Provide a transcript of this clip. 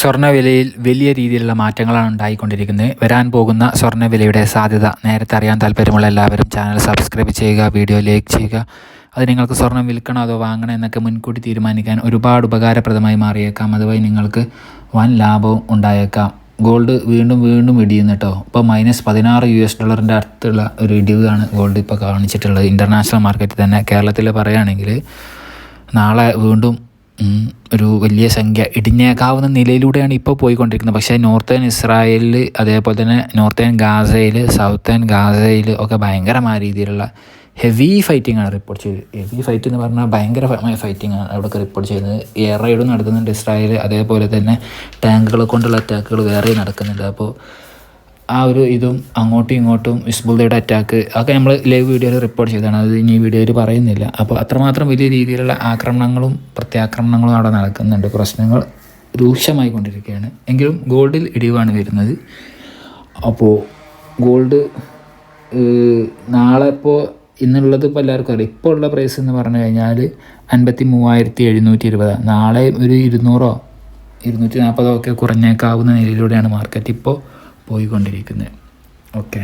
സ്വർണവിലയിൽ വലിയ രീതിയിലുള്ള മാറ്റങ്ങളാണ് ഉണ്ടായിക്കൊണ്ടിരിക്കുന്നത്. വരാൻ പോകുന്ന സ്വർണവിലയുടെ സാധ്യത നേരത്തെ അറിയാൻ താല്പര്യമുള്ള എല്ലാവരും ചാനൽ സബ്സ്ക്രൈബ് ചെയ്യുക വീഡിയോ ലൈക്ക് ചെയ്യുക. അത് നിങ്ങൾക്ക് സ്വർണം വിൽക്കണോ അതോ വാങ്ങണോ എന്നൊക്കെ മുൻകൂട്ടി തീരുമാനിക്കാൻ ഒരുപാട് ഉപകാരപ്രദമായി മാറിയേക്കാം. അതുവഴി നിങ്ങൾക്ക് വൻ ലാഭവും ഉണ്ടായേക്കാം. ഗോൾഡ് വീണ്ടും വീണ്ടും ഇടിയുന്നു കേട്ടോ ഇപ്പോൾ മൈനസ് പതിനാറ് യു എസ് ഡോളറിന്റെ അടുത്തുള്ള ഒരു ഇടിവാണ് ഗോൾഡ് ഇപ്പോൾ കാണിച്ചിട്ടുള്ളത്. ഇന്റർനാഷണൽ മാർക്കറ്റിൽ തന്നെ കേരളത്തിൽ പറയുകയാണെങ്കിൽ നാളെ വീണ്ടും വലിയ സംഖ്യ ഇടിഞ്ഞേക്കാവുന്ന നിലയിലൂടെയാണ് ഇപ്പോൾ പോയിക്കൊണ്ടിരിക്കുന്നത്. പക്ഷേ നോർത്തേൺ ഇസ്രായേലിൽ അതേപോലെ തന്നെ നോർത്തേൺ ഗാസയിൽ സൗത്തേൺ ഗാസയിൽ ഒക്കെ ഭയങ്കരമായ രീതിയിലുള്ള ഹെവി ഫൈറ്റിംഗ് ആണ് റിപ്പോർട്ട് ചെയ്തത് ഹെവി ഫൈറ്റ് എന്ന് പറഞ്ഞാൽ ഭയങ്കരമായ ഫൈറ്റിംഗ് ആണ് അവിടെ റിപ്പോർട്ട് ചെയ്യുന്നത്. എയർ റൈഡും നടത്തുന്നുണ്ട് ഇസ്രായേൽ അതേപോലെ തന്നെ ടാങ്കുകളെ കൊണ്ടുള്ള അറ്റാക്കുകൾ വേറെ നടക്കുന്നുണ്ട്. അപ്പോൾ ആ ഒരു ഇതും അങ്ങോട്ടും ഇങ്ങോട്ടും വിസ്ബുദ്ധയുടെ അറ്റാക്ക് അതൊക്കെ നമ്മൾ ലൈവ് വീഡിയോയിൽ റിപ്പോർട്ട് ചെയ്തതാണ്. അത് ഇനി വീഡിയോയിൽ പറയുന്നില്ല. അപ്പോൾ അത്രമാത്രം വലിയ രീതിയിലുള്ള ആക്രമണങ്ങളും പ്രത്യാക്രമണങ്ങളും അവിടെ നടക്കുന്നുണ്ട്. പ്രശ്നങ്ങൾ രൂക്ഷമായി കൊണ്ടിരിക്കുകയാണ്. എങ്കിലും ഗോൾഡിൽ ഇടിവാണ് വരുന്നത്. അപ്പോൾ ഗോൾഡ് നാളെ ഇപ്പോൾ ഇന്നുള്ളത് ഇപ്പോൾ എല്ലാവർക്കും അറിയാം. ഇപ്പോൾ ഉള്ള പ്രൈസ് എന്ന് പറഞ്ഞു കഴിഞ്ഞാൽ അൻപത്തി മൂവായിരത്തി എഴുന്നൂറ്റി ഇരുപത്. നാളെ ഒരു ഇരുന്നൂറോ ഇരുന്നൂറ്റി നാൽപ്പതോ ഒക്കെ കുറഞ്ഞേക്കാവുന്ന നിലയിലൂടെയാണ് മാർക്കറ്റ് ഇപ്പോൾ പോയിക്കൊണ്ടിരിക്കുന്നത്. ഓക്കെ